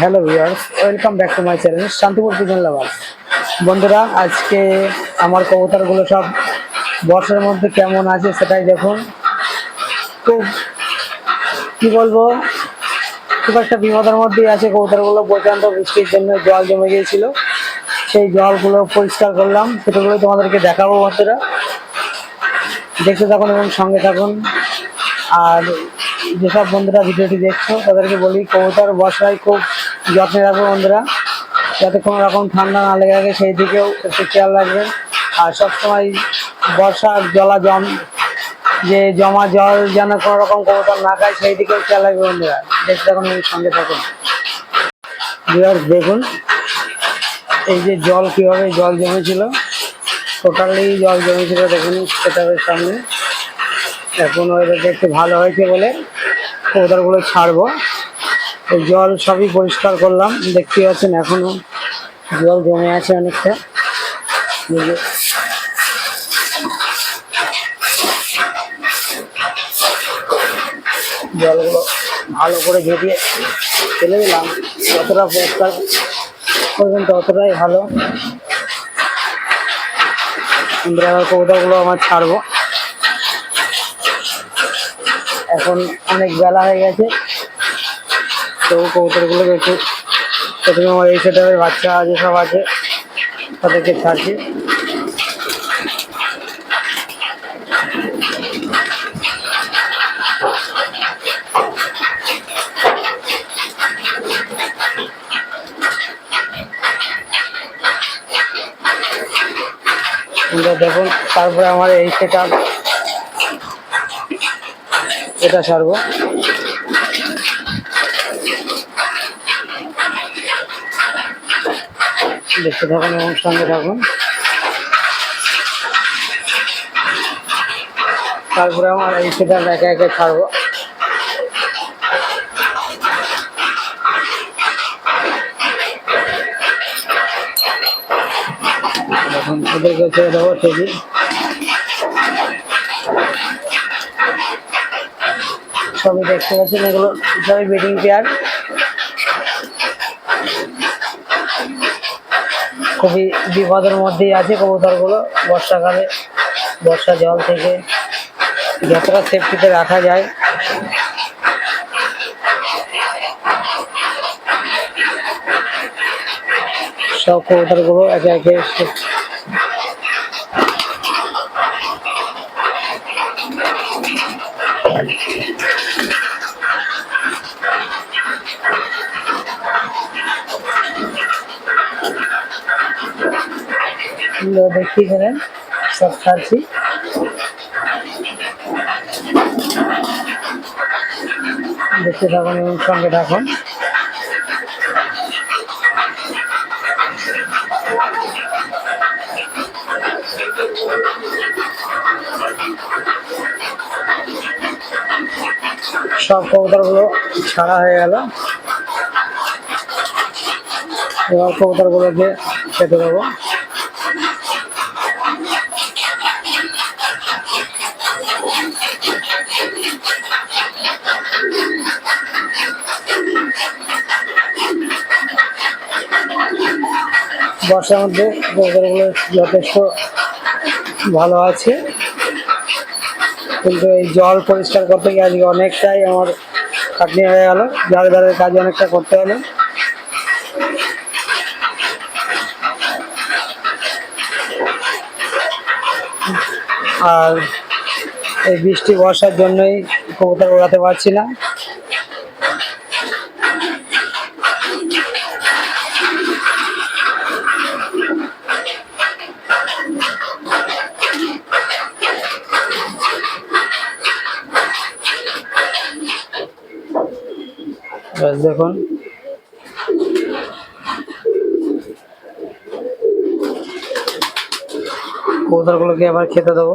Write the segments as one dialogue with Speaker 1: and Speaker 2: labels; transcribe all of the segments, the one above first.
Speaker 1: Hello viewers welcome back to my channel Shantipur pigeon lovers বন্ধুরা, আজকে আমার কবুতরগুলো সব বর্ষার মধ্যে কেমন আছে সেটাই দেখুন। খুব, কি বলব, খুব একটা বিপদের মধ্যেই আছে কবুতরগুলো, প্রচণ্ড বৃষ্টির জন্য জল জমে গিয়েছিল। সেই জলগুলো পরিষ্কার করলাম সেটাগুলো তোমাদেরকে দেখাবো বন্ধুরা। দেখতে থাকুন এবং সঙ্গে থাকুন। আর যেসব বন্ধুরা ভিডিওটি দেখছ, তাদেরকে বলি কবুতর বর্ষায় খুব যত্নে রাখবে বন্ধুরা। যাতে কোনো রকম ঠান্ডা না লেগে থাকে, সেই দিকেও একটু খেয়াল রাখবেন। আর সবসময় বর্ষার জলা জম যে জমা জল যেন কোনো রকম কবুতর না খায়, সেই দিকেও খেয়াল রাখবে বন্ধুরা। দেখতে থাকুন সঙ্গে থাকুন। দেখুন, এই যে জল কীভাবে জল জমেছিল। টোটালি জল জমেছিল, দেখুন, সেটার সামনে। এখন ওয়েদারটা একটু ভালো হয়েছে বলে কবুতরগুলো ছাড়বো। জল সবই পরিষ্কার করলাম দেখতে পাচ্ছেন এখনও জল জমে আছে অনেকটা। জলগুলো ভালো করে ঝেঁটিয়ে ফেলে দিলাম, যতটা পরিষ্কার করবেন ততটাই ভালো। কবুতরগুলো আমার ছাড়বো। এখন অনেক বেলা হয়ে গেছে। তো কবুতরগুলোকে একটু প্রথমে আমার এই সেটার বাচ্চা আছে যেসব আছে। তাদেরকে ছাড়ছি। দেখুন, তারপরে আমার এই সেটা এটা সারবো দেখতে থাকুন এবং সঙ্গে থাকুন। তারপরে আমার এই সেটা একে একে ছাড়বো। ছেড়ে দেবো সবই দেখতে পাচ্ছেন এগুলো, সবই বেডিং পেয়ার খুবই বিপদের মধ্যেই আছে কবুতরগুলো। বর্ষাকালে বর্ষা জল থেকে যতটা সেফটিতে রাখা যায়। সব কবুতরগুলো একে একে সে- এগুলো দেখতেই পেলেন সব ছাড়ছি দেখতে থাকুন সঙ্গে থাকুন। সব কবুতরগুলো ছাড়া হয়ে গেল। এবার কবুতরগুলোকে খেতে দেবো। বর্ষার মধ্যে কবুতরগুলো যথেষ্ট ভালো আছে। কিন্তু এই জল পরিষ্কার করতে গিয়ে আজকে অনেকটাই আমার খাটনি হয়ে গেল। ধারে ধারে কাজ অনেকটা করতে হলো। আর এই বৃষ্টি বর্ষার জন্যই কবুতর ওড়াতে পারছি না। দেখুন। কবুতরগুলোকে আবার খেতে দেবো।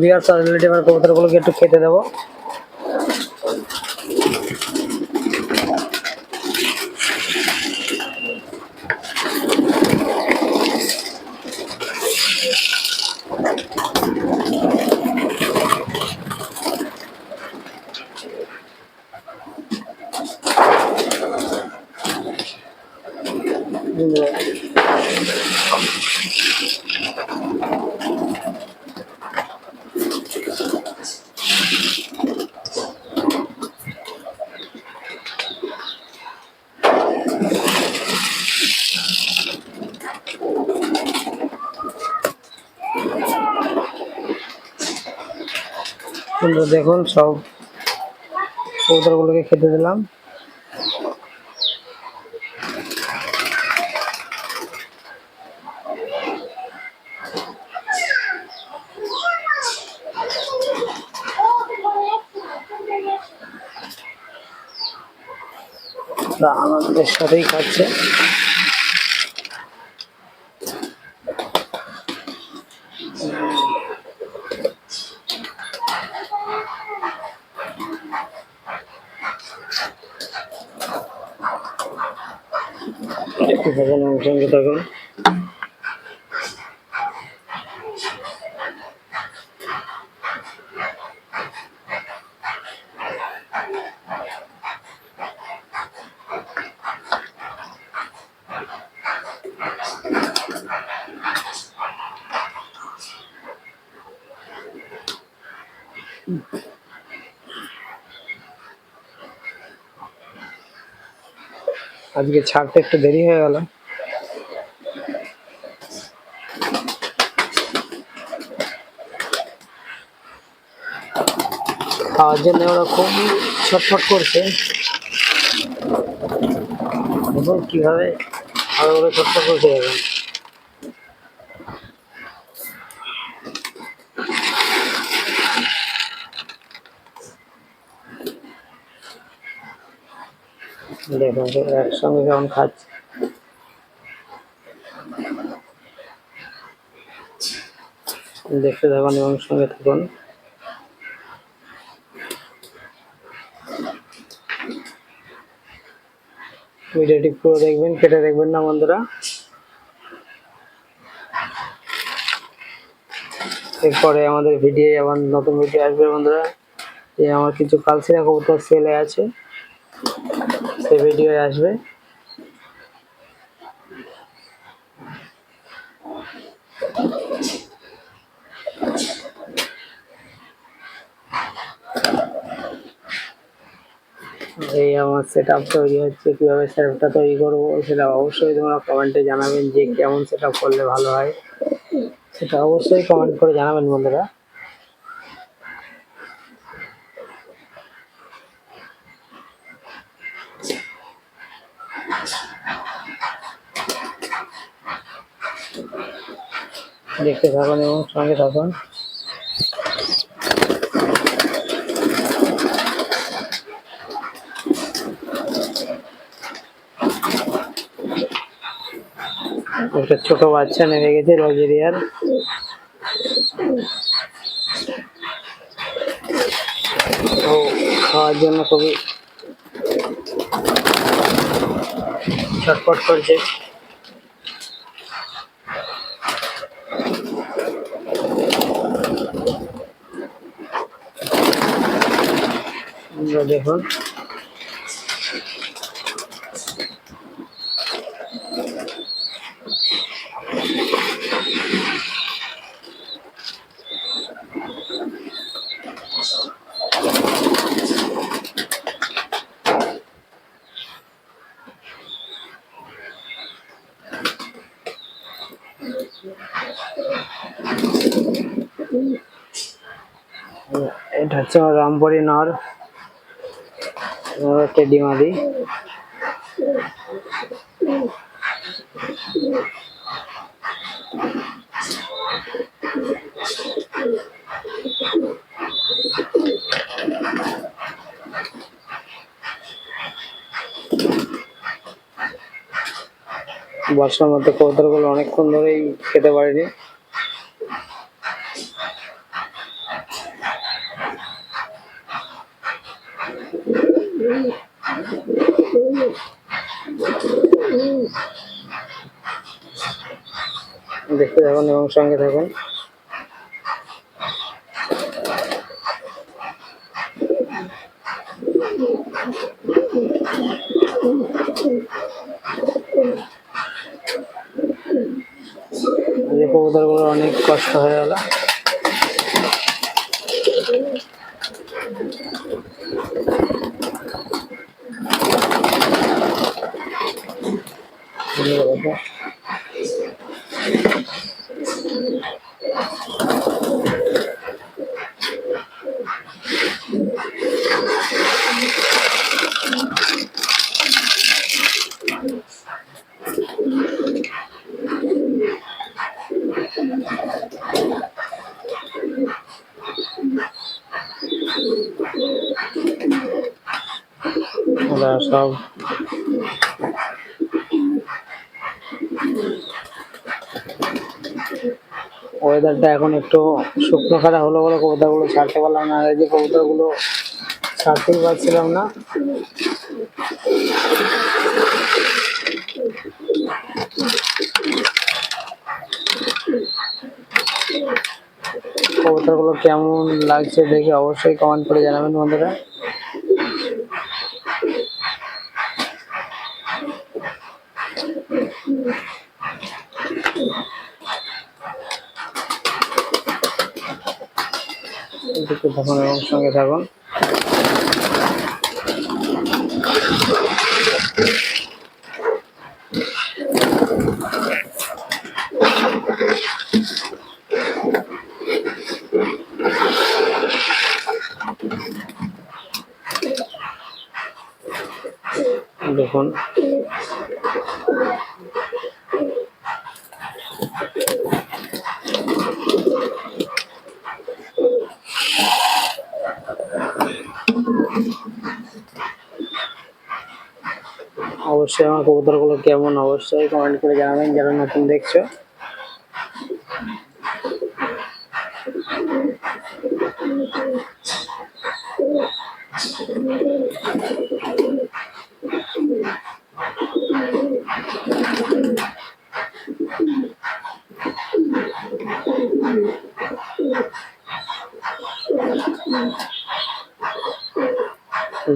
Speaker 1: বিয়ার সার্ভিলিটি এবার কবুতরগুলোকে একটু খেতে দেবো। বন্ধুরা দেখুন সব কবুতরগুলোকে খেতে দিলাম। আনন্দের সাথেই খাচ্ছে একটু ভজন আমার সঙ্গে থাকুন আজকে ছাড়তে একটু দেরি হয়ে গেল খাওয়ার জন্য ওরা খুব ছটফট করছে। দেখুন কীভাবে ভালো করে ছটফট করছে দেখুন একসঙ্গে কেমন খাচ্ছে। দেখতে থাকুন এবং সঙ্গে থাকুন। ভিডিওটি পুরো দেখবেন, কেটে দেখবেন না বন্ধুরা। এরপরে আমাদের ভিডিও আবার নতুন ভিডিও আসবে বন্ধুরা। এই আমার কিছু কালসিরা কবুতর সেলে আছে। সে ভিডিও আসবে। এই আমার সেট আপ তৈরি হচ্ছে, কীভাবে সেট আপটা তৈরি করব, সেটা অবশ্যই তোমরা কমেন্টে জানাবেন যে কেমন সেট আপ করলে ভালো হয়। সেটা অবশ্যই কমেন্ট করে জানাবেন, বন্ধুরা। দেখতে থাকুন এবং সঙ্গে থাকুন। একটা ছোট বাচ্চা নেমে গেছে রজেরিয়ার। খাওয়ার জন্য খুবই ছটফট করছে। দেখুন। এটা হচ্ছে রামপুরি নর টেডি বর্ষার মধ্যে কবুতরগুলো অনেকক্ষণ ধরেই খেতে পারিনি দেখতে থাকুন এবং সঙ্গে থাকুন। কবুতরগুলো অনেক কষ্ট হয়ে গেল। ওরা সব ওয়েদারটা এখন একটু শুকনো খারাপ হলো বলে কবুতরগুলো ছাড়তে পারলাম না। আর যে কবুতরগুলো ছাড়তেই পারছিলাম না। কবুতরগুলো কেমন লাগছে দেখে অবশ্যই কমেন্ট করে জানাবেন বন্ধুরা। থাকুন এবং সঙ্গে থাকুন দেখুন অবশ্যই আমার কবুতরগুলো কেমন অবশ্যই কমেন্ট করে জানাবেন, যারা নতুন দেখছ।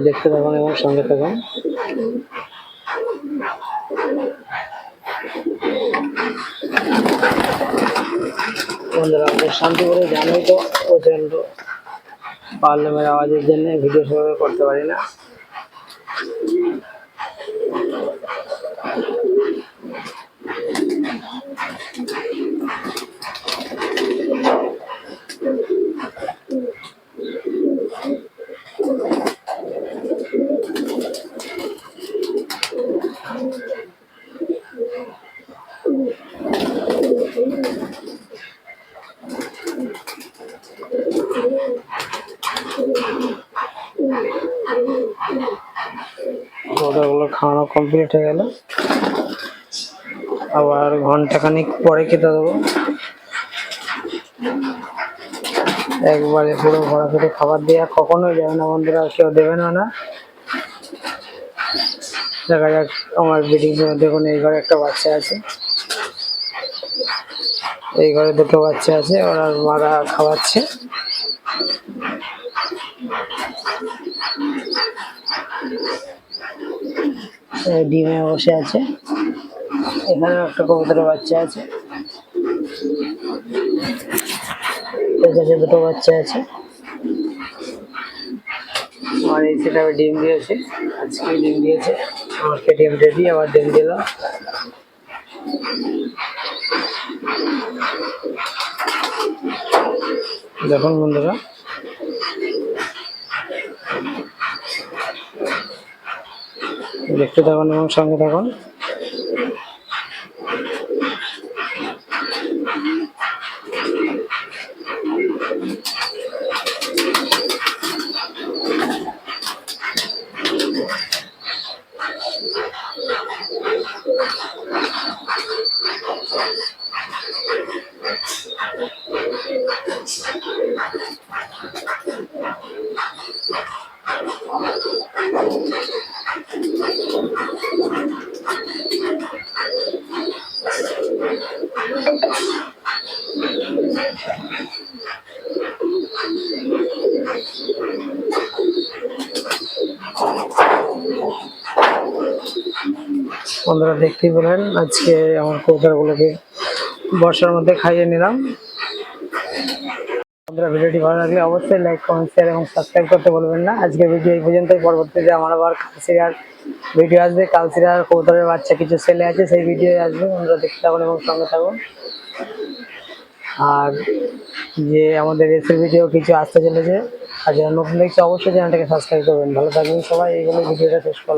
Speaker 1: দেখতে থাকুন এবং সঙ্গে থাকুন। বন্ধুরা আমাদের শান্তিপুরে জানোই তো প্রচণ্ড পার্লামের আওয়াজের জন্য ভিডিও সেভাবে করতে পারি না। ওটাগুলো কমপ্লিট হয়ে গেল। আবার ঘন্টাখানিক পরে খেতে দেবো। একবারে পুরো ভরা পেটে খাবার দেওয়া কখনোই যাবে না বন্ধুরা, কেউ দেবে না না। দেখা যাক আমার বিডিং দেখুন, এই ঘরে একটা বাচ্চা আছে। এই ঘরে দুটো বাচ্চা আছে, ওরা মারা খাওয়াচ্ছে। ডিমে বসে আছে। এখানে একটা কবুতরের বাচ্চা আছে। দুটো বাচ্চা আছে। আর এই সেটা ডিম দিয়েছে। আজকে ডিম দিয়েছে। আমাকে ডিম রেডি আবার ডিম দিল দেখুন বন্ধুরা। দেখতে থাকুন এবং সঙ্গে থাকুন। বন্ধুরা দেখতেই পেলেন আজকে আমার কবুতরগুলোকে বর্ষার মধ্যে খাইয়ে নিলাম। বন্ধুরা, ভিডিওটি ভালো লাগলে অবশ্যই লাইক কমেন্ট শেয়ার এবং সাবস্ক্রাইব করতে বলবেন না। আজকে ভিডিও এই পর্যন্তই। পরবর্তীতে আমার আবার কালচিরার ভিডিও আসবে। কালচিরার কবুতরের বাচ্চা কিছু ছেলে আছে, সেই ভিডিও আসবে। বন্ধুরা, দেখতে থাকুন এবং সঙ্গে থাকুন। আর যে আমাদের রেসের ভিডিও কিছু আসতে চলেছে, আর যারা নতুন দেখছে, অবশ্যই চ্যানেলটাকে সাবস্ক্রাইব করবেন। ভালো থাকবেন সবাই। এইগুলো ভিডিওটা শেষ করলাম।